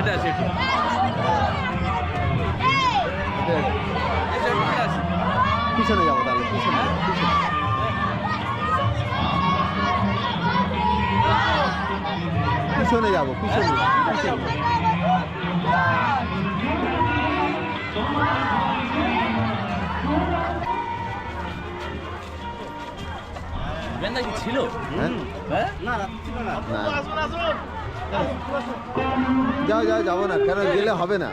এটা আছে এটা পিছনে যাবো তাহলে পিছনে পিছনে পিছনে যাবো পিছনে পিছনে ছিল হ্যাঁ না ছিল না আসুন আসুন যাও যাও যাব না কেন গেলে হবে না।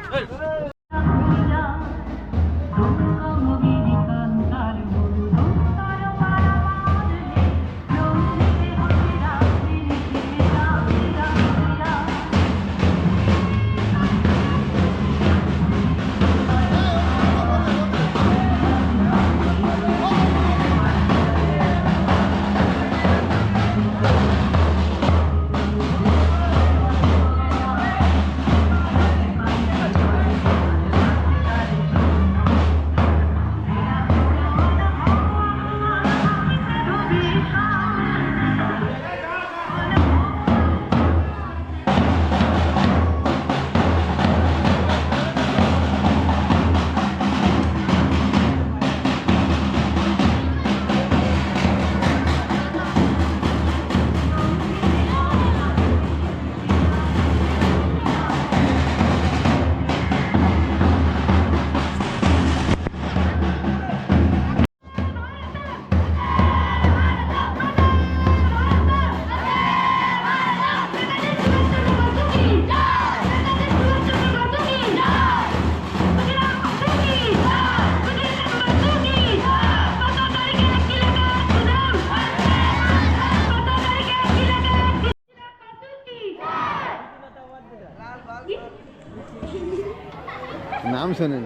নাম শোনেন।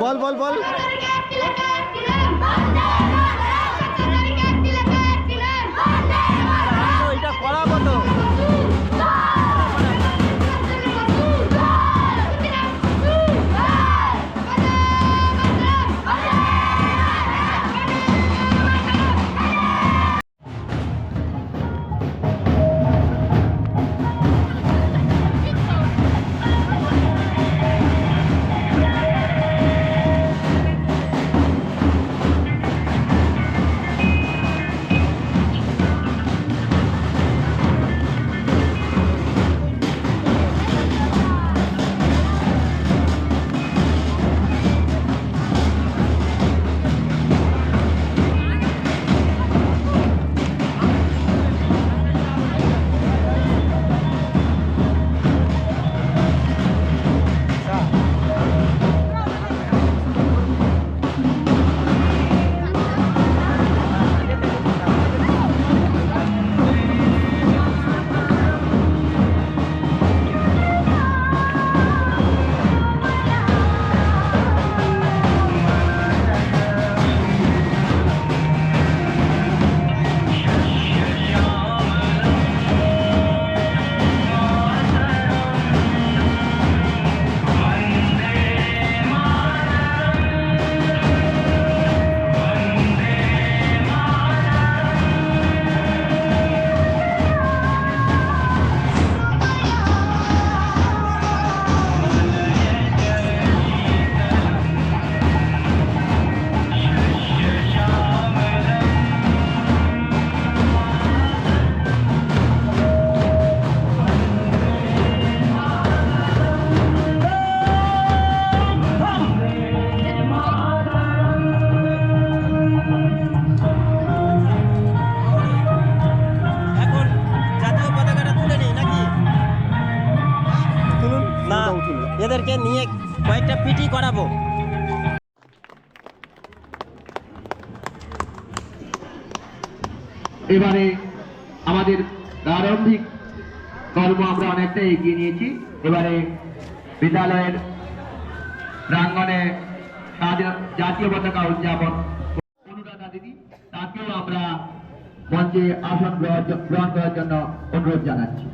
বল বল বল। এটা করা কত? এবারে আমাদের প্রারম্ভিক কর্ম আমরা অনেকটা এগিয়ে নিয়েছি। এবারে বিদ্যালয়ের প্রাঙ্গনে জাতীয় পতাকা উদযাপন অনুরাধা দিদি, তাকেও আমরা মঞ্চে আসন গ্রহণ করার জন্য অনুরোধ জানাচ্ছি।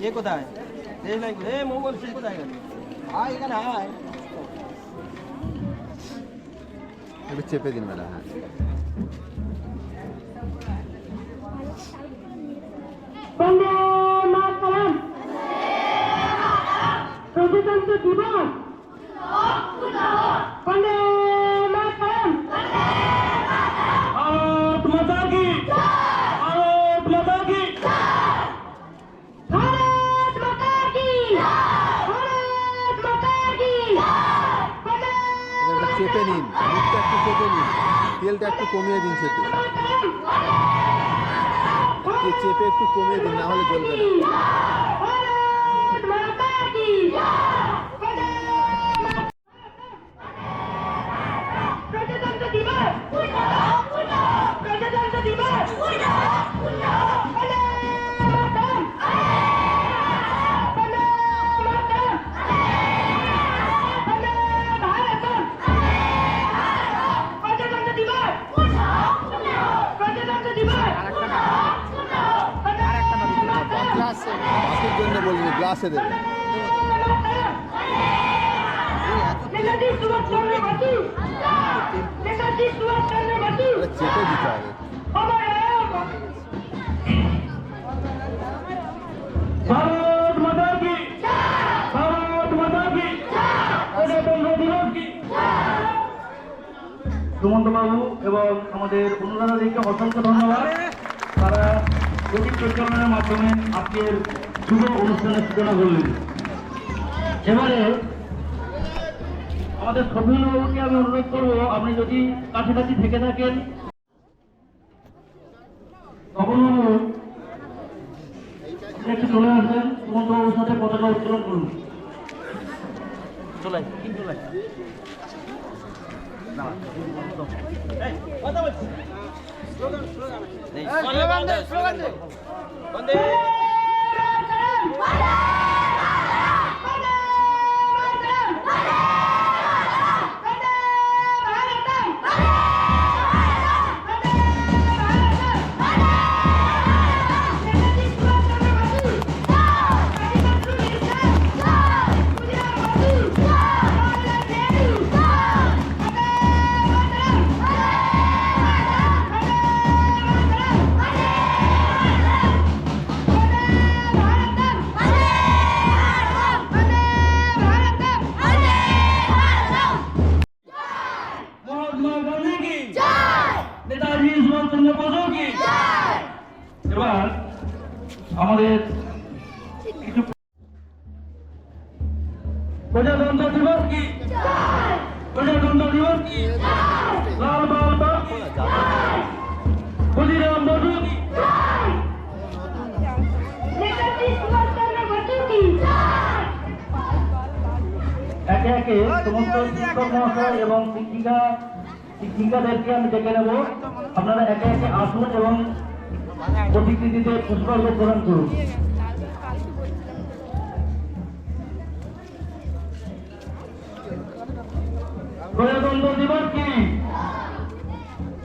এ কোথায় দেশ নাই এ মঙ্গল সিং কোথায় গেল আয় এখানে আয় একটু চেপে দিন ম্যাডাম হ্যাঁ বন্দে মাতরম প্রজাতন্ত্র দিবস তেলটা একটু কমিয়ে দিন এই চেপে একটু কমিয়ে দিন না হলে চলবে না। কি? প্রজাতন্ত্র দিবস কি? সুমন্ত বাবু এবং আমাদের অনুরাধাদিকে অসংখ্য ধন্যবাদ। তারা প্রদীপ প্রজ্বলনের মাধ্যমে আজকের শুভ অনুষ্ঠানের সূচনা করলেন এবারে আমাদের সবিনবাবুকে আমি অনুরোধ করব আপনি যদি কাছাকাছি থেকে থাকেন তপনবাবু একটু চলে আসবেন বাবুর সাথে পতাকা উত্তোলন করুন। কথা বলছি স্লোগান স্লোগান। প্রজাতন্ত্র দিবস কি? প্রজাতন্ত্র দিবস কি? লাল বাল কি? ক্ষুদিরাম বসু কি? একে একে সমস্ত শিক্ষক মহাশয় এবং শিক্ষিকা শিক্ষিকাদেরকে আমি ডেকে নেব। আপনারা একে একে আসুন এবং প্রতিকৃতিতে পুষ্পার্ঘ প্রদান করুন। প্রজাতন্ত্র দিবস কি?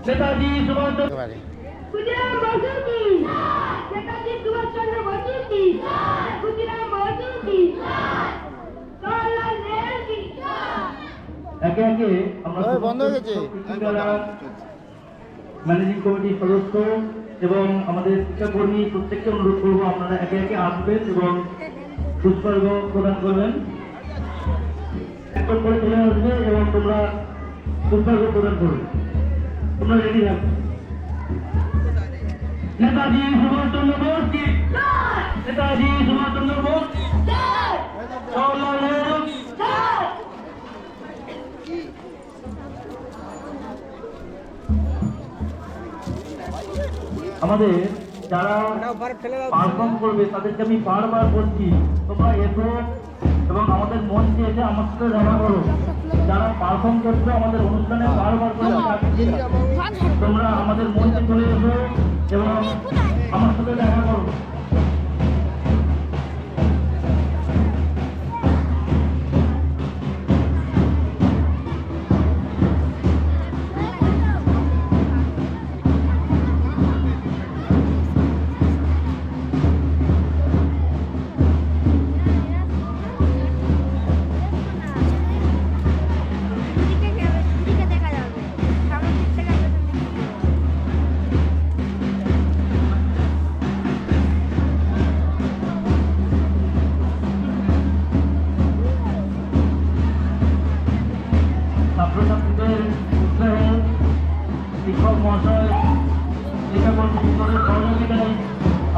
নেতাজি সুভাষচন্দ্র ক্ষুদিরাম বসু কি? নেতাজি সুভাষচন্দ্র বসু কি? ক্ষুদিরাম বসু কি? জওয়াহরলাল নেহরু কি? একে একে আমরা বন্ধ হয়ে গেছে। ম্যানেজিং কমিটির সদস্য এবং আমাদের শিক্ষাকর্মী প্রত্যেককে অনুরোধ করব আপনারা একে একে আসবেন এবং পুষ্পার্ঘ প্রদান করবেন। একবার করে চলে আসবে এবং তোমরা পুষ্পার্ঘ প্রদান করবে। তোমরা রেডি থাকবে নেতাজি সুভাষচন্দ্র বোস কি? নেতাজি সুভাষচন্দ্র বোস আমাদের যারা পারফর্ম করবে তাদেরকে আমি বারবার বলছি তোমরা এসো। এবং আমাদের মন চেয়েছে আমার সাথে দেখা করো। যারা পারফর্ম করছে আমাদের অনুষ্ঠানে বারবার করে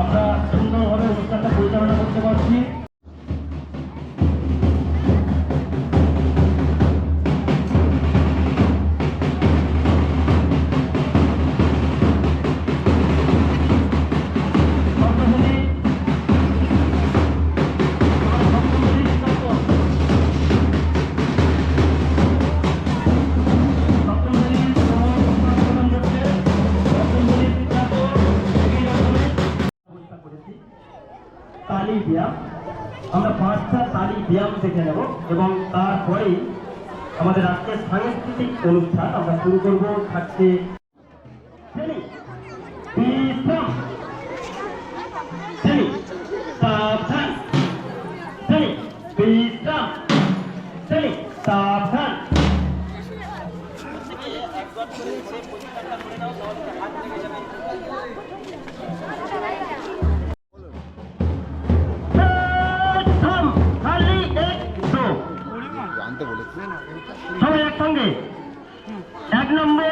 আমরা সুন্দরভাবে অনুষ্ঠানটা পরিচালনা করতে পারছি। ব্যায়াম শিখে নেব এবং তারপরেই আমাদের আজকে সাংস্কৃতিক অনুষ্ঠান আমরা শুরু করব থাকছে সাবধান। number